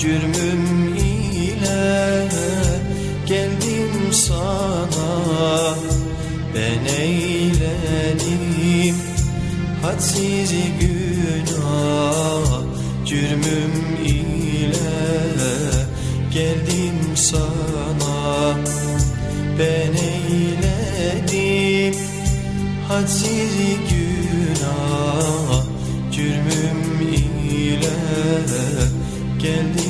Cürmüm ile geldim sana. Ben eyledim hadsiz günah. Cürmüm ile geldim sana. Ben eyledim hadsiz günah. Cürmüm ile geldim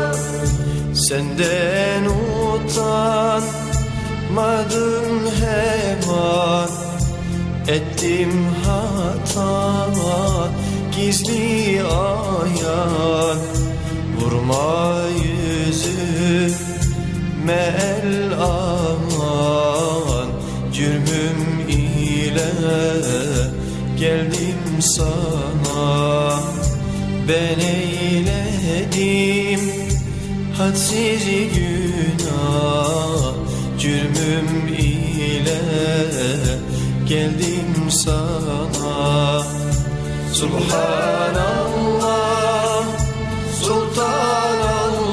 Senden utanmadım hemen. Ettim hata gizli ayan. Vurma yüzüme el aman. Cürmüm ile geldim sana. Ben eyledim hadsiz günah Cürmüm ile geldim sana. Subhanallah Sultanallah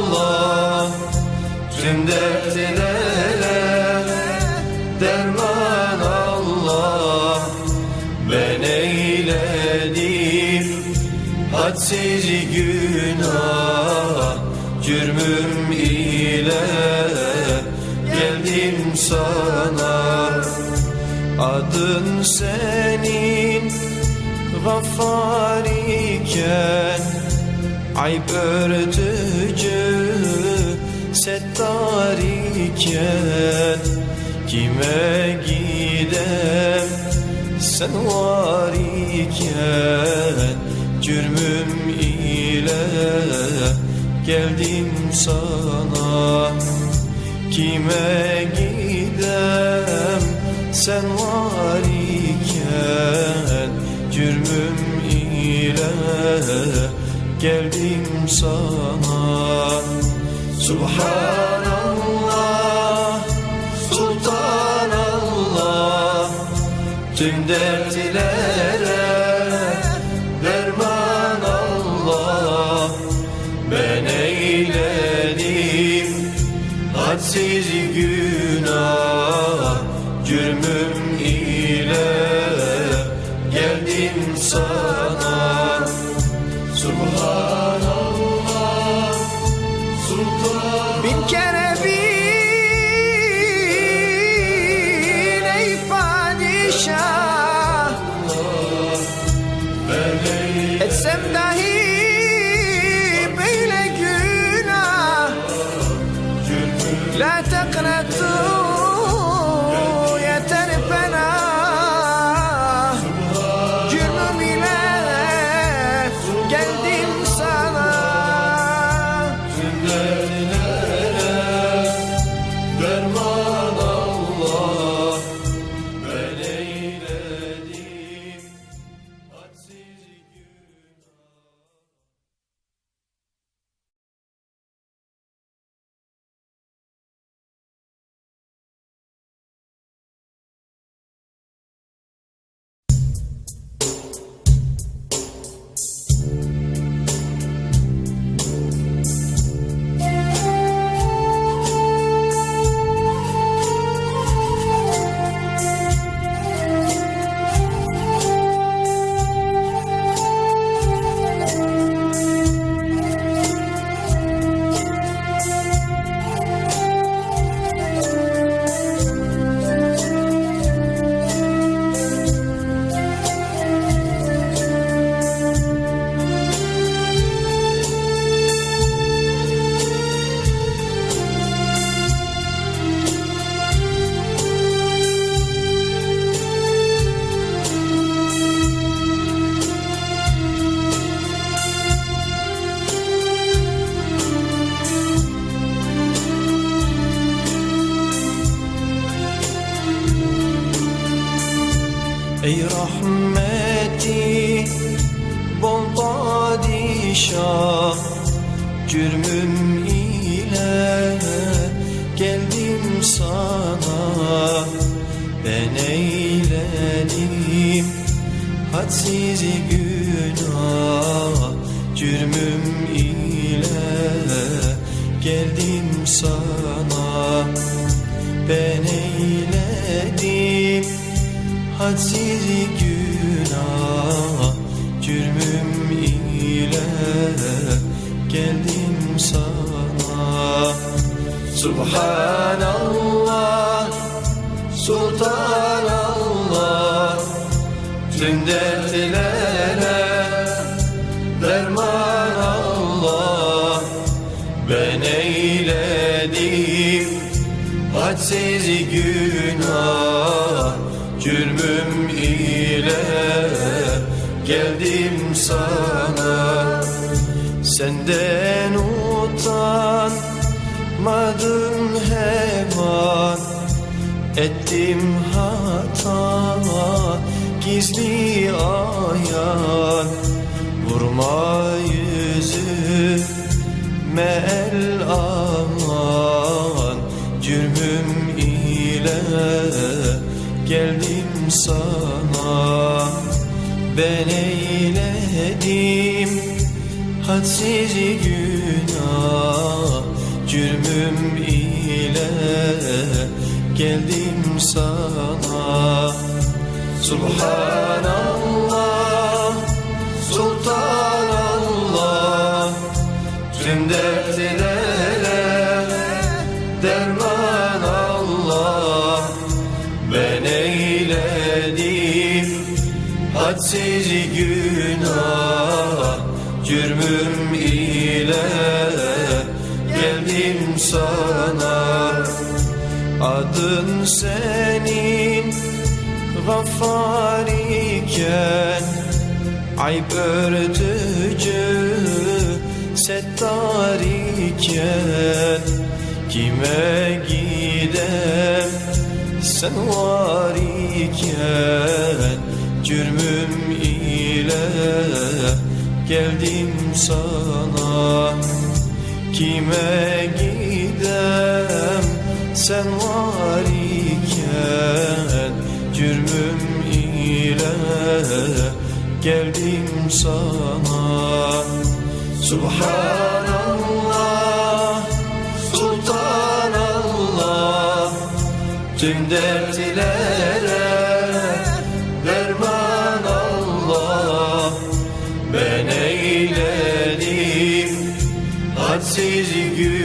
Tüm dertlere senin Gaffar iken Ayıp örtücü Settar iken. Kime gidem Sen var iken. Cürmüm ile Geldim sana. Kime gidem sen var iken Cürmüm ile geldim sana. Subhanallah Sultanallah Tüm dertlere Cürmüm ile geldim sana. Ben eyledim hadsiz günah. Cürmüm ile geldim sana. Ben eyledim hadsiz Subhanallah Sultanallah Tüm dertlere derman Allah Ben eyledim hadsiz günah Cürmüm ile geldim sana. Senden utanmadım hemen. Ettim hata gizli ayan. Vurma yüzüme el aman. Cürmüm ile geldim sana. Ben eyledim hadsiz günah Cürmüm ile geldim sana. Subhanallah senin gaffar iken Ayıp örtücü settar iken Kime gidem sen var iken? Cürmüm ile geldim sana. Kime gidem sen var iken Cürmüm ile geldim sana. Subhanallah Sultanallah. Tüm dertlere derman Allah Ben eyledim hadsiz günah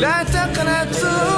لا تقنطوا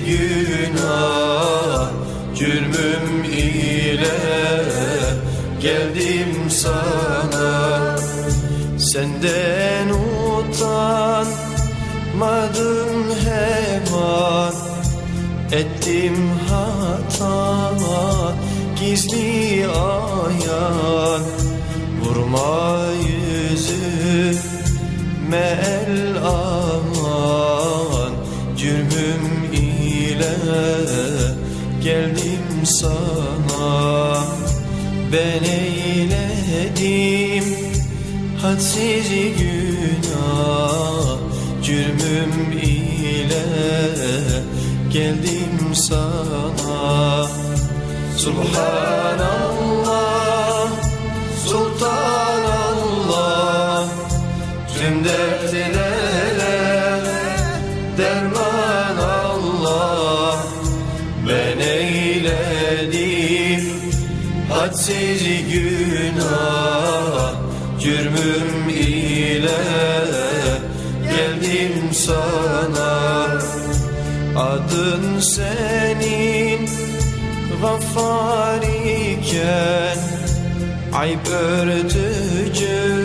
sana. Senden utanmadım hemen. Ettim hata gizli ayan. Vurma yüzüme el aman. Cürmüm ile geldim sana. Ben eyledim hadsiz günah Cürmüm ile geldim sana. Subhanallah Sultanallah. Tüm dertlere derman Allah. Ben eyledim. Hadsiz günah Cürmüm ile geldim sana. Adın senin gaffar iken Ayıp örtücü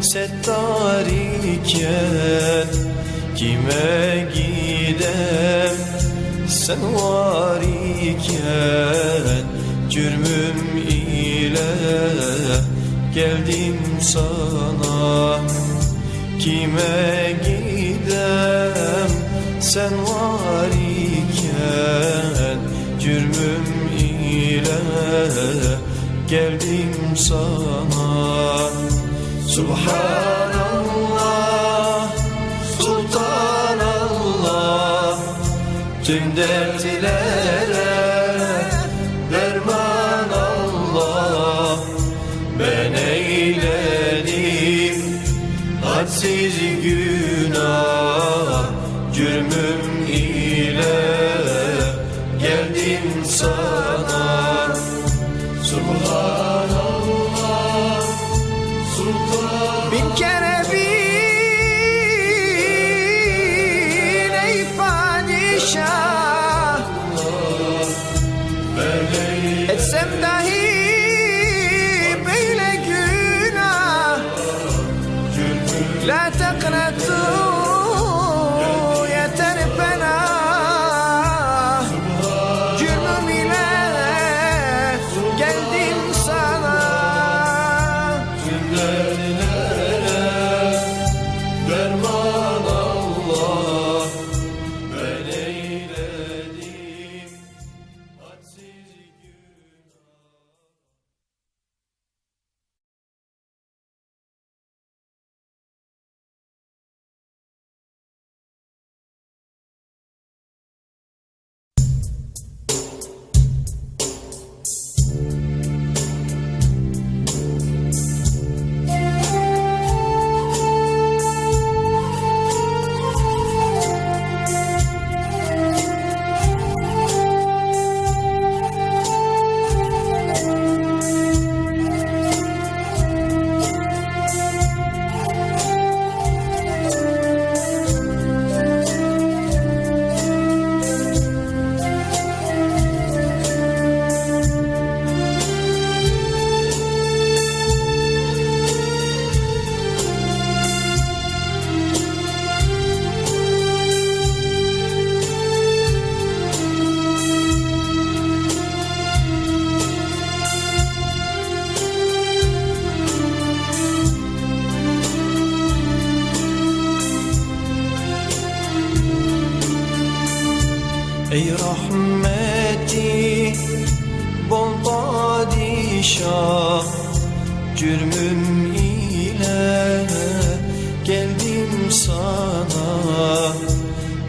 settar iken Kime gidem sen var iken Cürmüm ile geldim sana. Kime gidem? Sen var iken Cürmüm ile geldim sana. Subhanallah Sultanallah. Tüm dertlere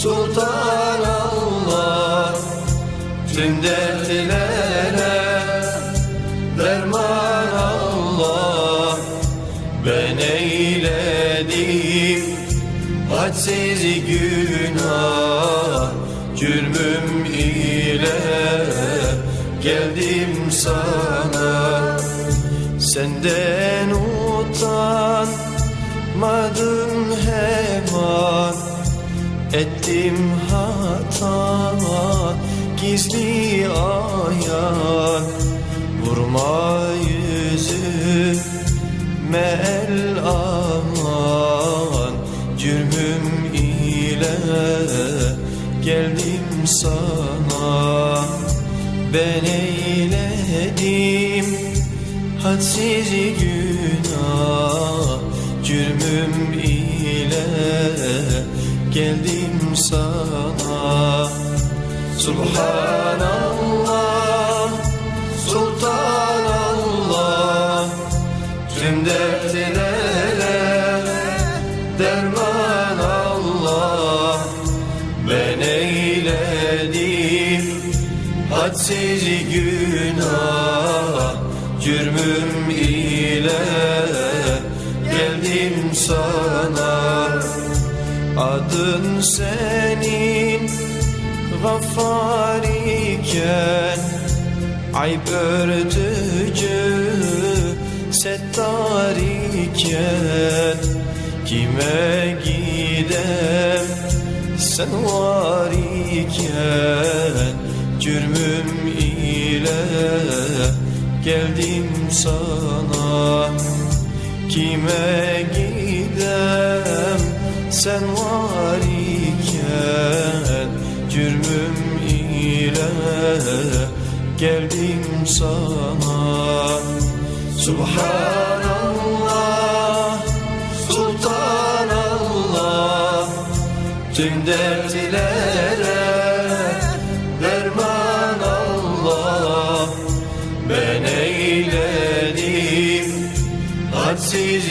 Sultanallah Tüm dertlere derman Allah. Ben eyledim hadsiz günah Cürmüm ile geldim sana. Senden utanmadım hemen Ettim hata gizli ayan Vurma yüzüme el aman. Cürmüm ile geldim sana. Ben eyledim hadsiz günah. Cürmüm ile geldim sana. Subhanallah Sultanallah. Tüm dertlere derman Allah. Ben eyledim hadsiz senin gaffar iken Ayıp örtücü settar iken Kime gidem sen var iken Cürmüm ile geldim sana. Kime gidem sen var iken Cürmüm ile geldim sana. Subhanallah Sultanallah Tüm dertlere derman Allah. Ben eyledim hadsiz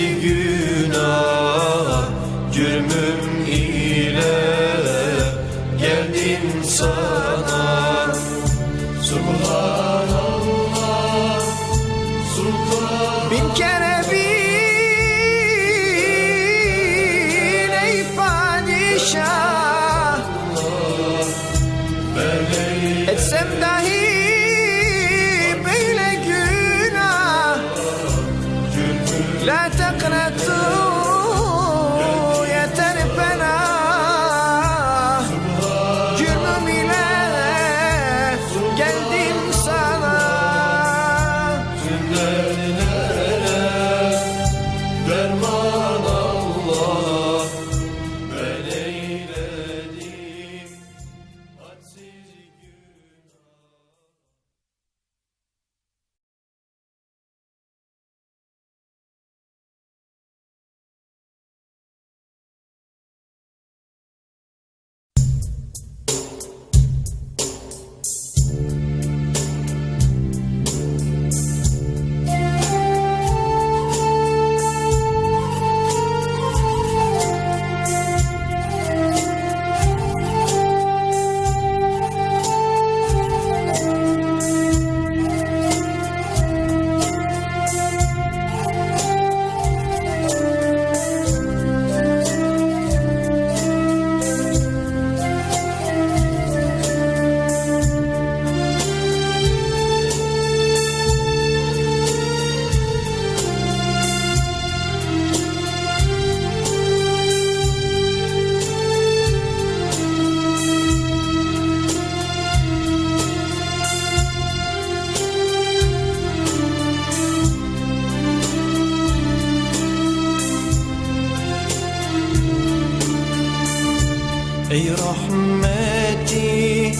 Ey rahmeti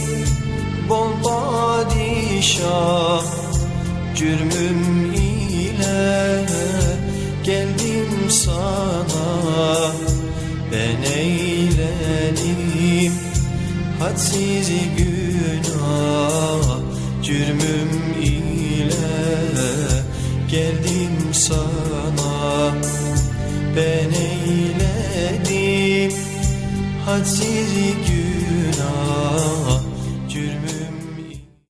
bol padişah Cürmüm ile geldim sana. Ben eyledim hadsiz günah Cürmüm